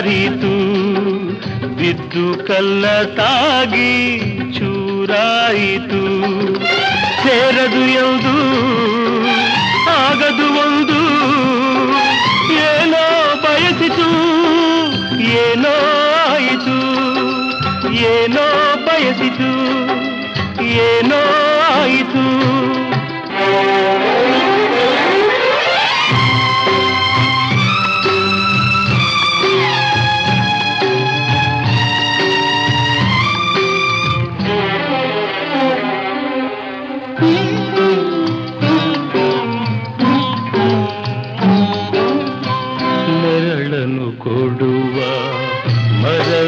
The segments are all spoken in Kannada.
ಜಾರಿತು ಬಿದ್ದು ಕಲ್ಲ ತಾಗಿ ಚೂರಾಯಿತು ಸೇರದು ಎಂದು ಆಗದು ಒಂದು ಏನೋ ಬಯಸಿತು ಏನೋ ಆಯಿತು ಏನೋ ಬಯಸಿತು ಏನೋ ಆಯಿತು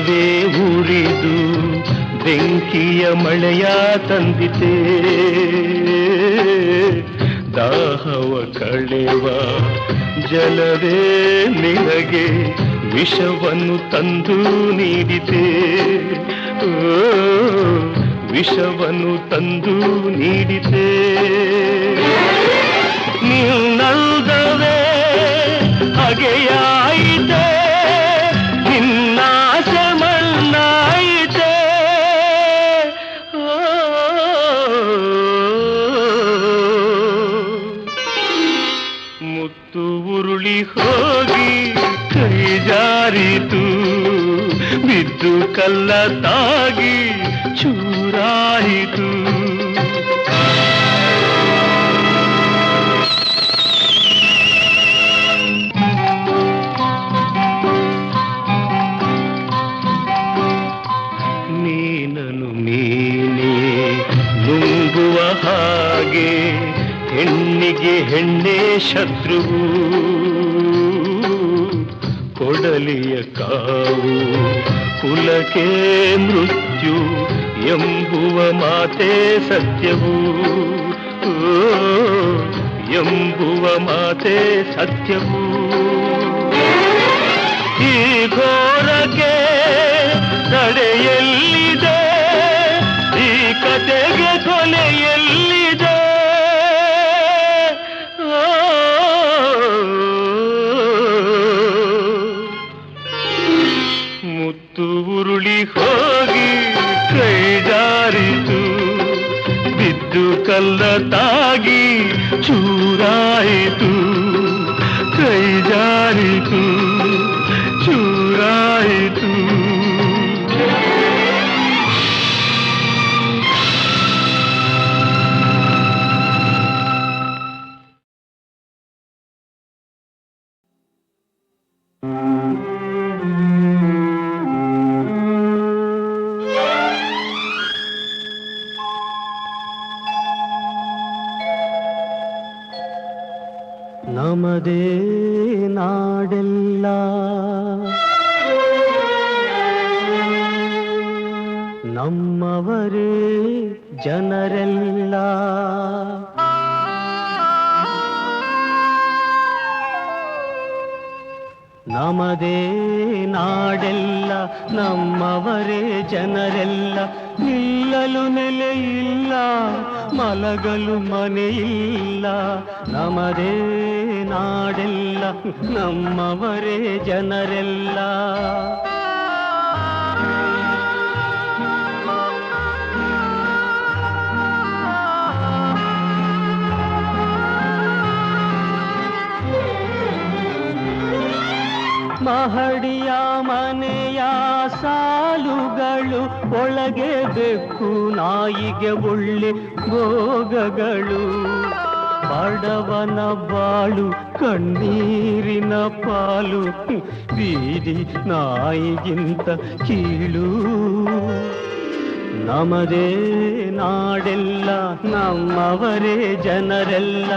ಮರವೇ ಉರಿದು ಬೆಂಕಿಯ ಮಳೆಯ ತಂದಿತೆ. ದಾಹವ ಕಳೆವ ಜಲವೇ ನಿನಗೆ ವಿಷವನ್ನು ತಂದು ನೀಡಿದೆ ಓ, ವಿಷವನ್ನು ತಂದು ನೀಡಿದೆ ನೀವು ನಲ್ದವೇ ನಿನ್ನಾಸೆ ಬಿದ್ದು ಕಲ್ಲ ತಾಗಿ ಚೂರಾಯಿತು. ನೀನನು ನೀನೇ ನುಂಗುವ ಹಾಗೆ ಹೆಣ್ಣಿಗೆ ಹೆಣ್ಣೆ ಶತ್ರುವು. ಕೊಡಲಿಯ ಕಾವು ಕುಲಕ್ಕೆ ಮೃತ್ಯು ಎಂಬುವ ಮಾತೆ ಸತ್ಯವು ಓ, ಎಂಬುವ ಮಾತೆ ಸತ್ಯವು ಈ ಘೋರಕ್ಕೆ तागी चुराए de ನಮ್ಮವರೇ ಜನರೆಲ್ಲ. ಮಹಡಿಯ ಮನೆಯ ಸಾಲುಗಳು ಒಳಗೆ ಬೆಕ್ಕು ನಾಯಿಗೆ ಒಳ್ಳೆ ಭೋಗಗಳು. ಬಡವನ ಬಾಳು ಕಣ್ಣೀರಿನ ಪಾಲು ಬೀದಿ ನಾಯಿಗಿಂತ ಕೀಳು ನಮದೇ ನಾಡೆಲ್ಲ ನಮ್ಮವರೇ ಜನರೆಲ್ಲ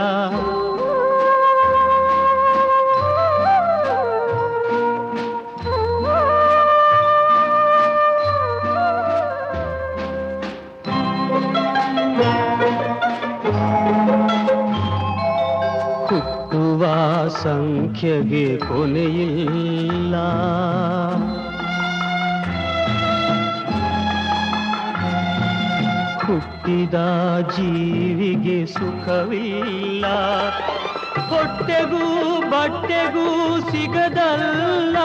ಸಂಖ್ಯೆಗೆ ಕೊನೆಯಿಲ್ಲ. ಹುಟ್ಟಿದ ಜೀವಿಗೆ ಸುಖವಿಲ್ಲ. ಹೊಟ್ಟೆಗೂ ಬಟ್ಟೆಗೂ ಸಿಗದಲ್ಲ.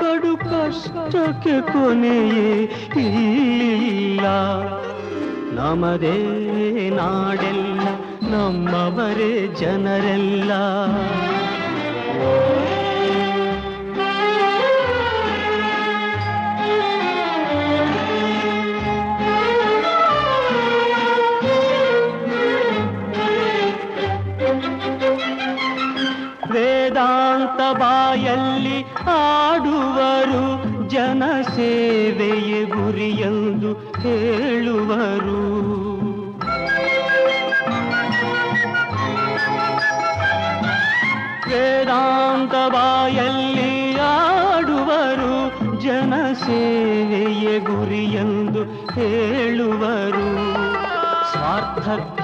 ಕಡು ಕಷ್ಟಕ್ಕೆ ಕೊನೆಯೇ ಇಲ್ಲ. ನಮದೇ ನಾಡೆಲ್ಲ, ನಮ್ಮವರೇ ಜನರೆಲ್ಲ.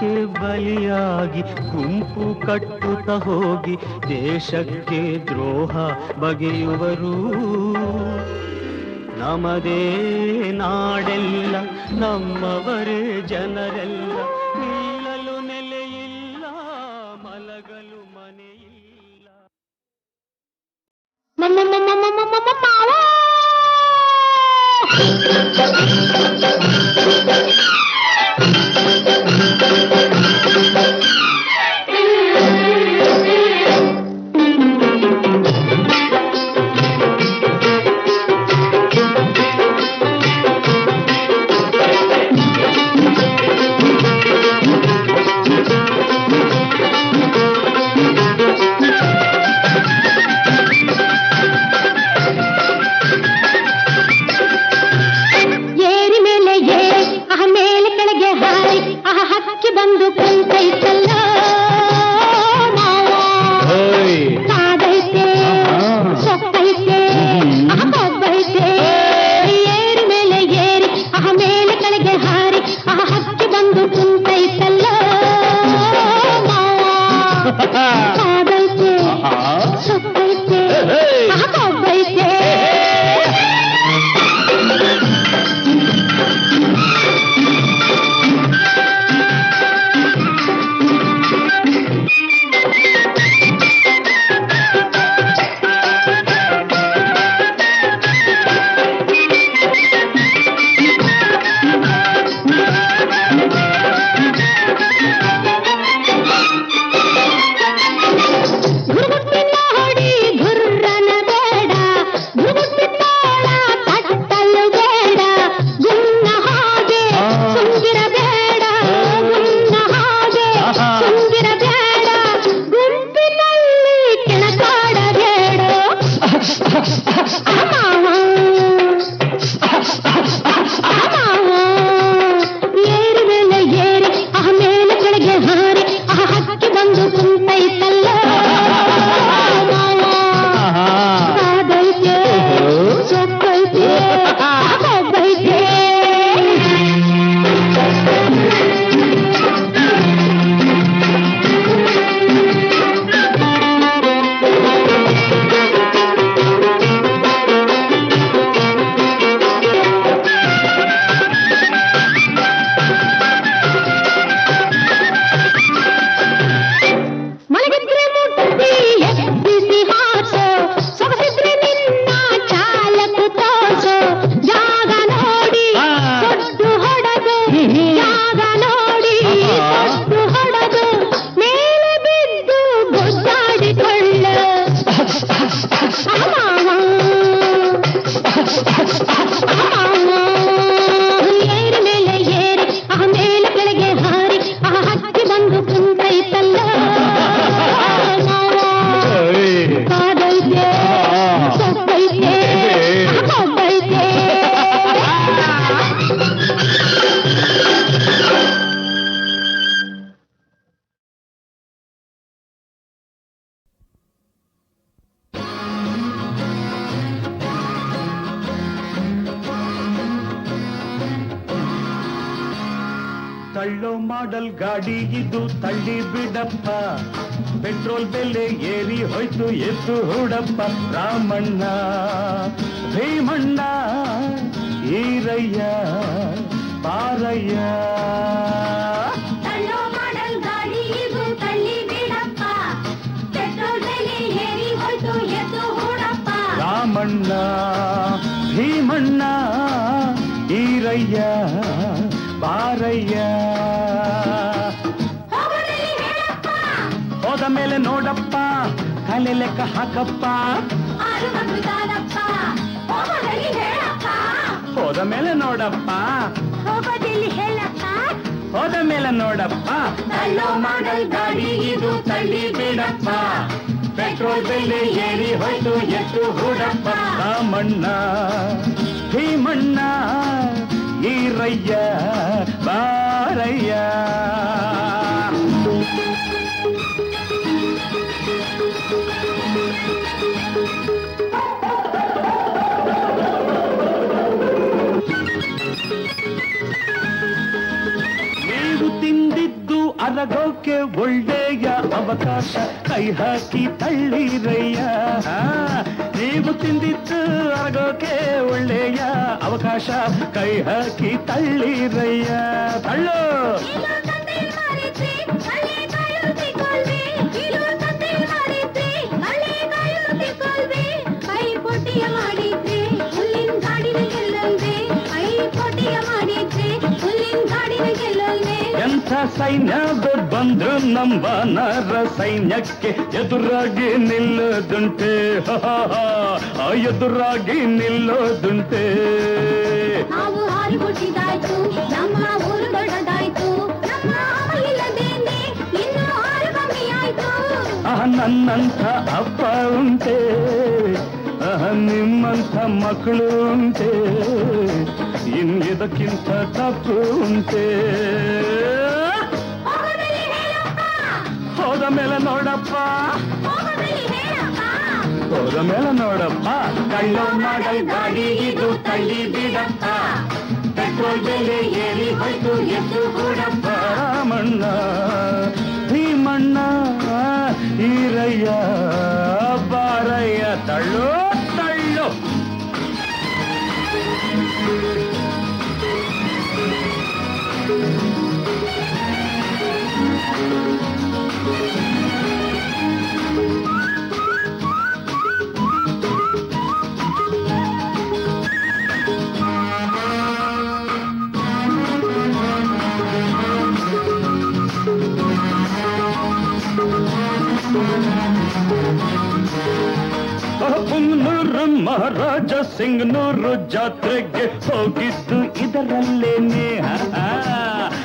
ಕಾಲಕ್ಕೆ ಬಲಿಯಾಗಿ ಗುಂಪು ಕಟ್ಟುತ್ತ ಹೋಗಿ ದೇಶಕ್ಕೆ ದ್ರೋಹ ಬಗೆಯುವರು ನಮದೇ ನಾಡೆಲ್ಲ ನಮ್ಮವರೇ ಜನರೆಲ್ಲ ನಿಲ್ಲಲು ನೆಲೆಯಿಲ್ಲ ಮಲಗಲು ಮನೆಯಿಲ್ಲ ಇದು ತಳ್ಳಿ ಬಿಡಪ್ಪ ಪೆಟ್ರೋಲ್ ಬೆಲೆ ಏರಿ ಹೋಯ್ತು ಎದ್ದು ಹುಡಪ್ಪ ರಾಮಣ್ಣ ಭೀಮಣ್ಣ ಈರಯ್ಯ ಪಾರಯ್ಯ ತಳ್ಳೋ ಮಾಡಲ್ ಗಾಡಿ ಇದು ಮೇಲೆ ನೋಡಪ್ಪ ಕಲೆ ಲೆಕ್ಕ ಹಾಕಪ್ಪ. ಹೋದ ಮೇಲೆ ನೋಡಪ್ಪ. ಹೋದ ಮೇಲೆ ನೋಡಪ್ಪ. ತಳ್ಳೋ ಮಾಡಲ್ ಗಾಡಿ ಇದು ತಳ್ಳಿ ಬಿಡಪ್ಪ. ಪೆಟ್ರೋಲ್ ಬೆಲೆ ಏರಿ ಹೋಯ್ತು ಎಷ್ಟು ಹೂಡಪ್ಪ. ಮಣ್ಣ ಭೀಮಣ್ಣ ಈರಯ್ಯ ಬಾರಯ್ಯ. ತಿಂದಿದ್ದು ಅರಗೋಕೆ ಒಳ್ಳೆಯ ಅವಕಾಶ ಕೈ ಹಾಕಿ ತಳ್ಳಿರಯ್ಯ ಆ, ನೀವು ತಿಂದಿದ್ದು ಅರಗೋಕೆ ಒಳ್ಳೆಯ ಅವಕಾಶ ಕೈ ಹಾಕಿ ತಳ್ಳಿರಯ್ಯ ತಳ್ಳು ಇಲ್ಲೂ ತಂದೆ ಮಾರಿದ್ರಿ ಕಳ್ಳೆಕಾಳು ತಿಕ್ಕೊಳ್ವಿ ಇಲ್ಲೂ ತಂದೆ ಮಾರಿದ್ರಿ ಕಳ್ಳೆಕಾಳು ತಿಕ್ಕೊಳ್ವಿ ಕೈ ಪೊಟ್ಟಿಯ ಮಾಡಿದ್ರಿ ಹುಲ್ಲಿನ ಗಾಡಿನ ಗೆಲ್ಲಲ್ವೇ ಕೈ ಪೊಟ್ಟಿಯ ಮಾಡಿದ್ರಿ ಹುಲ್ಲಿನ ಗಾಡಿನ ಗೆಲ್ಲಲ್ವೇ ಎಂಥ ಸೈನ್ಯ ಬಂದ್ರು ನಮ್ಮ ನರ ಸೈನ್ಯಕ್ಕೆ ಎದುರಾಗಿ ನಿಲ್ಲೋದುಂಟೆ ಆ ಎದುರಾಗಿ ನಿಲ್ಲೋದುಂಟೆ ನನ್ನಂಥ ಅಪ್ಪ ಉಂಟೆ ಅಹ ನಿಮ್ಮಂಥ ಮಕ್ಕಳು ಉಂಟೆ ಇನ್ನಿದಕ್ಕಿಂತ ತಪ್ಪು ಉಂಟೆ. ಮೇಲೆ ನೋಡಪ್ಪ ಹೋಗದಲ್ಲಿ ಹೇಳಪ್ಪ ಹೋದ ಮೇಲೆ ನೋಡಪ್ಪ ಕಳ್ಳೋ ಮಾಡಲ್ ಗಾಡಿ ಇದು ತಳ್ಳಿ ಬಿಡಪ್ಪ ಪೆಟ್ರೋಲ್ ಬೆಲೆ ಏರಿ ಹೋಯ್ತು ಎದ್ದು ಕೂಡಪ್ಪ ರಾಮಣ್ಣ ಭೀಮಣ್ಣ ಈರಯ್ಯ ಬಾರಯ್ಯ ತಳ್ಳು ತಳ್ಳು ಪುನ್ನೂರು ಮಹಾರಾಜ ಸಿಂಗ್ನೂರು ಜಾತ್ರೆಗೆ ಹೋಗಿದ್ದು ಇದರಲ್ಲೇನೆ ಆ,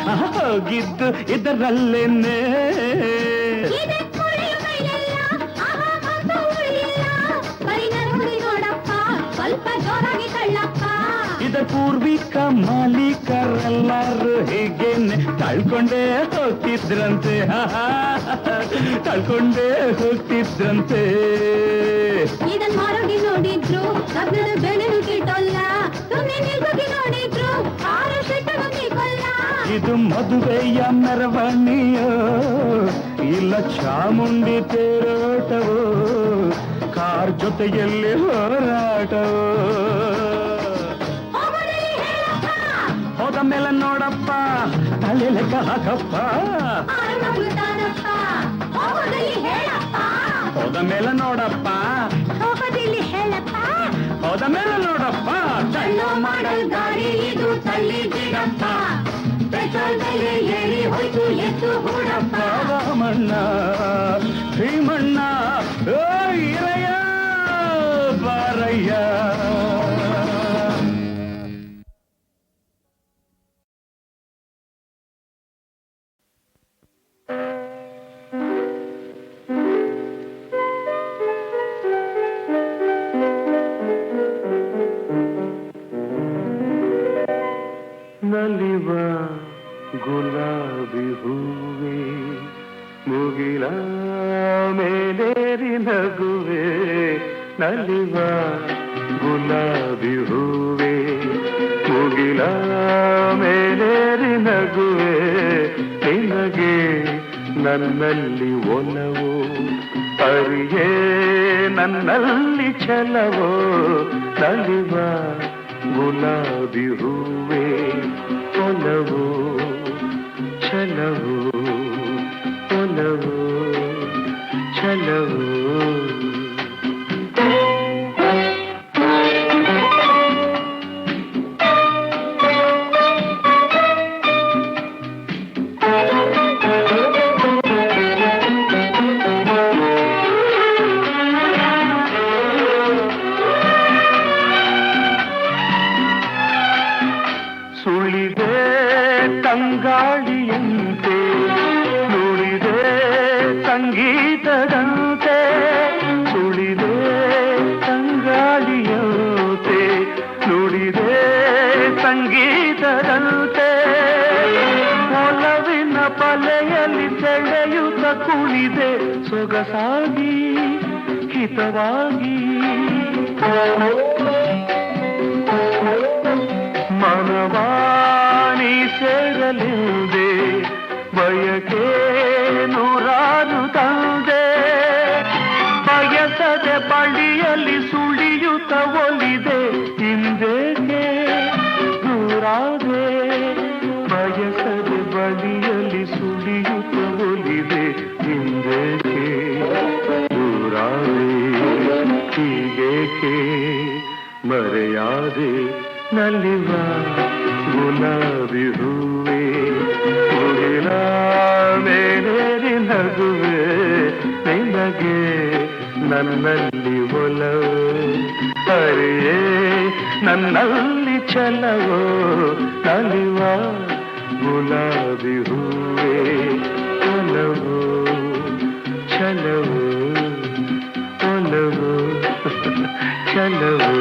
ಆ, ಹೋಗಿದ್ದು ಇದರಲ್ಲೇನೆ ಇದ ಪೂರ್ವಿಕ ಮಾಲೀಕರೆಲ್ಲರೂ ಹೀಗೇನೆ ತಳ್ಕೊಂಡೇ ಹೋಗ್ತಿದ್ರಂತೆ. ತಳ್ಕೊಂಡೇ ಹೋಗ್ತಿದ್ರಂತೆ. ಇದನ್ ಮಾರೋಗಿ ನೋಡಿದ್ರು ಕಬ್ಬಿಣದ ಬೆಳೆನು ಕಿಟ್ಟಲ್ಲ ಸುಮ್ಮನೆ ನಿಲ್ಗೋಗಿ ನೋಡಿದ್ರು ಆರು ಶೆಟ್ಟನು ಕೊಲ್ಲ ಇದು ಮದುವೆಯ ಮೆರವಣಿಯೋ ಇಲ್ಲ ಚಾಮುಂಡಿ ತೇರೋಟವೋ ಕಾರ್ ಜೊತೆಯಲ್ಲಿ ಹೋರಾಟವೋ. ಹೋದ ಮೇಲೆ ನೋಡಪ್ಪ. ತಲೆ ಲೆಕ್ಕ ಹಾಕಪ್ಪ. ಹೋದ ಮೇಲೆ ನೋಡಪ್ಪ. ಹೋದ ಮೇಲೆ ನೋಡಪ್ಪ. ತಳ್ಳೋ ಮಾಡಲ್ ಗಾಡಿ ಇದು ತಳ್ಳಿ ಬಿಡಪ್ಪ. ಪೆಟ್ರೋಲ್ ಬೆಲೆ ಏರಿ ಹೋಯ್ತು, ಎತ್ತು ಹೂಡಪ್ಪ. ರಾಮಣ್ಣ ಭೀಮಣ್ಣ ಓ ಇರಯ್ಯ ಬಾರಯ್ಯ. ಮುಗಿಲ ಮೇಲೇರಿ ನಗುವೆ ನಲಿವ ಗುಲಾಬಿ ಹೂವೆ ಮುಗಿಲ ಮೇಲೇರಿ ನಗುವೆ ನನ್ನಲ್ಲಿ ಒಲವೋ ಅರಿಯೇ ನನ್ನಲ್ಲಿ ಛಲವೋ ನಲಿವ ಗುಲಾಬಿ ಹೂವೇ ಛಲವೋ ಸೊಗಸಾಗಿ ಹಿತವಾಗಿ ಮನವಾಣಿ ಸೇರಲಿದೆ ಬಯಕೆ ನಲಿವ ಗುಲಾಬಿ ಹೂವೇ ಮುಗಿಲ ಮೇಲೇರಿ ನಗುವೆ ನಿನಗೆ ನನ್ನಲ್ಲಿ ಒಲವು ಅರಿಯೇ ನನ್ನಲ್ಲಿ ಛಲವೋ ನಲಿವ ಗುಲಾಬಿ ಹೂವೇ ಒಲವು ಛಲವು ಒಲವು ಛಲವು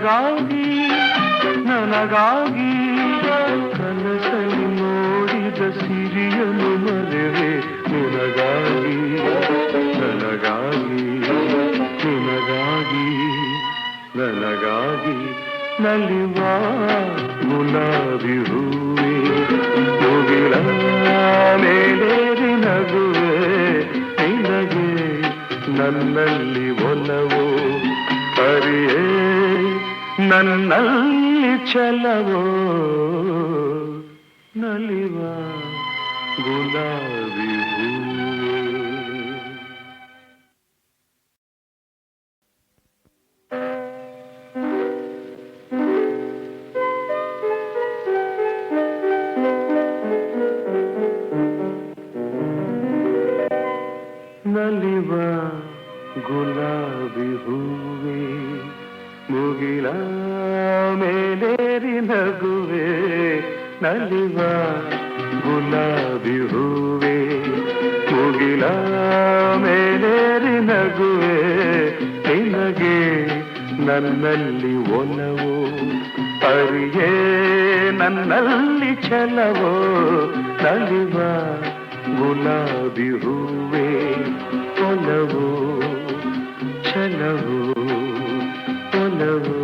ನಿನಗಾಗಿ, ನನಗಾಗಿ ಕನಸಲ್ಲಿ ನೋಡಿದ ಸಿರಿಯನು ಮರವೆ. ನಿನಗಾಗಿ, ನನಗಾಗಿ ನಿನಗಾಗಿ, ನನಗಾಗಿ ನಲಿವ ಗುಲಾಬಿ ಹೂವೆ ಮುಗಿಲ ಮೇಲೇರಿ ನಗುವೆ, ನಿನಗೆ ನನ್ನಲ್ಲಿ ಒಲವು. ಅರಿಯೇ ನನ್ನಲ್ಲಿ ಛಲವೋ ನಲಿವ ಗುಲಾಬಿ ಒಲವು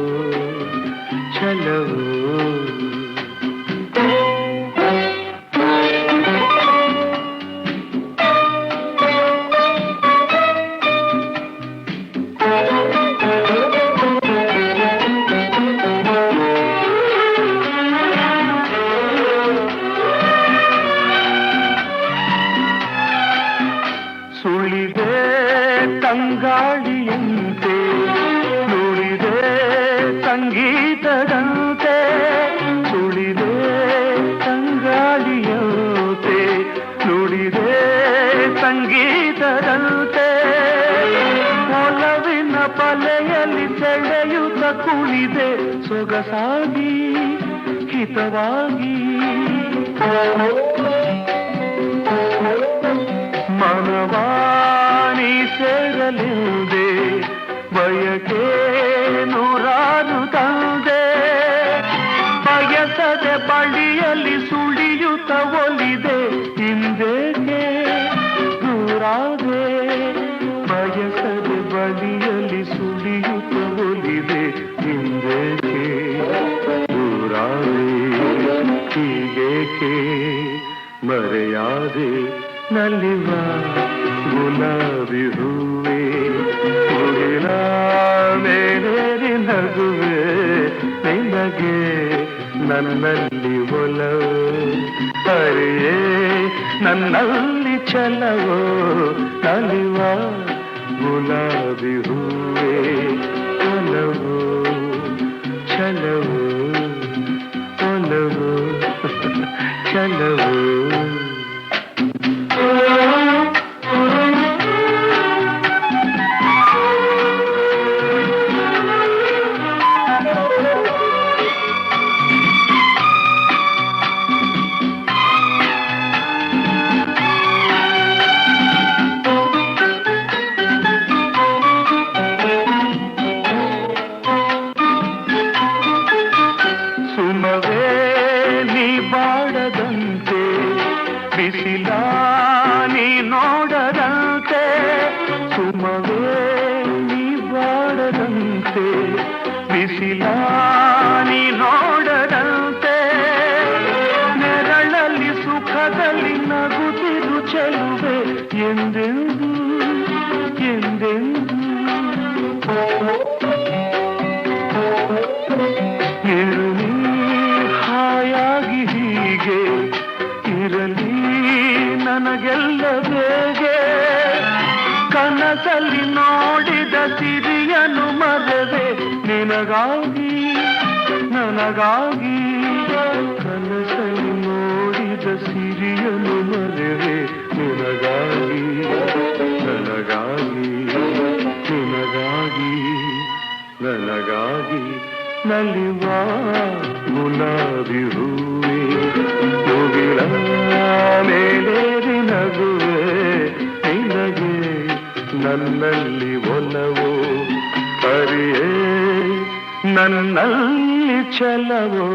ಬಲೆಯಲ್ಲಿ ಸೆಳೆಯುತ್ತ ಕುಳಿದೆ ಸೊಗಸಾಗಿ ಹಿತವಾಗಿ. ಮೇಲೇರಿ ನಗುವೆ ನಿನಗೆ ನನ್ನಲ್ಲಿ ಒಲವು ಹರಿಯೇ ನನ್ನಲ್ಲಿ ಛಲವೋ ನಲಿವ ಗುಲಾಬಿ ಹೂವೆ ಒಲವು ಛಲವು ಒಲವು ಛಲವು ನಿನಗಾಗಿ, ನನಗಾಗಿ ಕನಸಲ್ಲಿ ನೋಡಿದ ಸಿರಿಯನು ಮರೆವೆ ನಿನಗಾಗಿ, ನನಗಾಗಿ ನಿನಗಾಗಿ, ನನಗಾಗಿ ನಲಿವ ಗುಲಾಬಿ ಹೂವೆ ಮುಗಿಲ ಮೇಲೇರಿ ನಗುವೆ, ನಿನಗೆ ನನ್ನಲ್ಲಿ ಒಲವು ಹರಿಯೇ. ನನ್ನಲ್ಲಿ ಛಲವೋ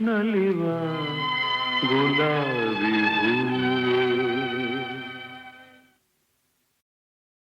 ನಲಿವ ಗುಲಾಬಿ ಹೂವೆ